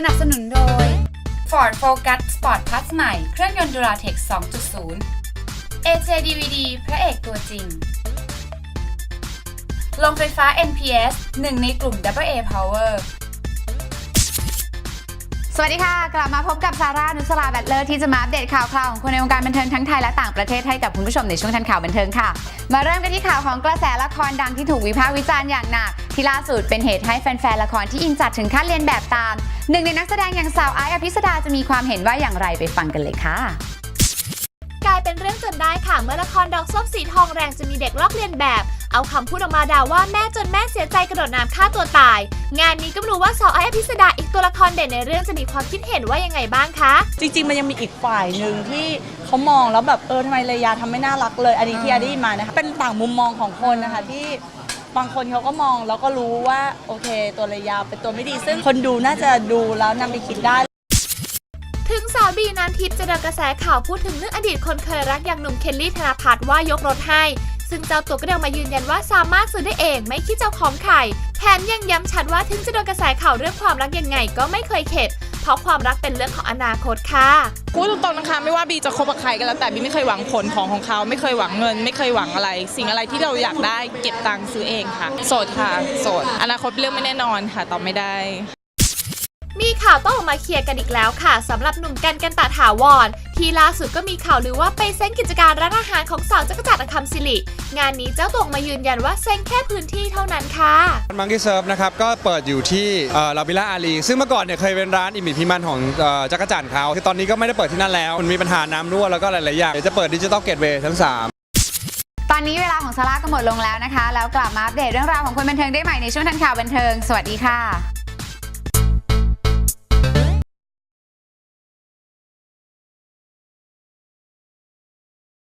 สนับสนุนโดย Ford Focus Sport Plus ใหม่ เครื่องยนต์ Duratec 2.0 AJ DVD พระเอกตัวจริง ลงไฟฟ้า NPS หนึ่งในกลุ่ม AA Power สวัสดีค่ะ กลับมาพบกับซาร่านุสลาแบตเลอร์ที่จะมาอัปเดตข่าวคราวของคนในวงการบันเทิงทั้งไทยและต่างประเทศให้กับคุณผู้ชมในช่วงทันข่าวบันเทิงค่ะ มาเริ่มกันที่ข่าวของกระแสละครดังที่ถูกวิพากษ์วิจารณ์อย่างหนัก ที่ล่าสุดเป็นเหตุให้แฟนๆละครที่อินจัดถึงขั้นเรียนแบบตาม หนึ่งในนักแสดงอย่างสาวไอซ์อภิสดาจะมีความเห็นว่าอย่างไรไปฟังกันเลยค่ะกลายเป็นเรื่องจนได้ค่ะเมื่อละครดอกส้มสีทองแรงจะมีเด็กลอกเลียนแบบ เอาคำพูดออกมาด่าว่าแม่จนแม่เสียใจกระโดดน้ำฆ่าตัวตาย งานนี้ก็ไม่รู้ว่าสาวไอซ์อภิสดาอีกตัวละครเด่นในเรื่องจะมีความคิดเห็นว่ายังไงบ้างคะ จริง ๆ มันยังมีอีกฝ่ายหนึ่งที่เขามองแล้วแบบเออทำไมเลยาทำไม่น่ารักเลย อันนี้ที่อาได้ยินมานะคะเป็นต่างมุมมองของคนนะคะที่บางคนเขาก็มองแล้วก็รู้ว่าโอเค ตัวเลยาเป็นตัวไม่ดี ซึ่งคนดูน่าจะดูแล้วนำไปคิดได้ ถึงสาวบีน้ำทิพย์จะโดนกระแสข่าวพูดถึงเรื่องอดีตคนเคยรักอย่างหนุ่มเคลลี่ธนพัฒน์ว่ายกรถให้ ซึ่งเจ้าตัวก็เดินมายืนยันว่าสามารถซื้อได้เองไม่คิดเจ้าของไข่ แถมยังย้ำชัดว่าถึงจะโดนกระแสข่าวเรื่องความรักยังไงก็ไม่เคยเข็ด เพราะความรักเป็นเรื่องของอนาคตค่ะพูดตรงๆนะคะไม่ว่าบีจะคบกับใครก็แล้วแต่บีไม่เคยหวังผลของของเขา ไม่เคยหวังเงิน ไม่เคยหวังอะไร สิ่งอะไรที่เราอยากได้เก็บตังค์ซื้อเองค่ะ โสดค่ะ โสด อนาคตเป็นเรื่องไม่แน่นอนค่ะตอบไม่ได้ มีข่าวต้องออกมาเคลียร์กันอีกแล้วค่ะสำหรับหนุ่มกันกันตาถาวร ที่ล่าสุดก็มีข่าวลือว่าไปเซ้งกิจการร้านอาหารของสาวจักรจันทร์อคัมศิริ งานนี้เจ้าตัวออกมายืนยันว่าเซ้งแค่พื้นที่เท่านั้นค่ะมังกี้เซิร์ฟนะครับก็เปิดอยู่ที่ลาบิล่าอารีซึ่งเมื่อก่อนเนี่ยเคยเป็นร้านอิมิพิมันของเอ่อจักรจันทร์เขาคือตอนนี้ก็ไม่ได้เปิดที่นั่นแล้ว มันมีปัญหาน้ำรั่วแล้วก็หลายๆอย่างเดี๋ยวจะเปิดดิจิตอลเกตเวย์ทั้ง 3ตอนนี้เวลาของซาร่าก็หมดลงแล้วนะคะ แล้วกลับมาอัปเดตเรื่องราวของคนบันเทิงได้ใหม่ในช่วงทันข่าวบันเทิง สวัสดีค่ะ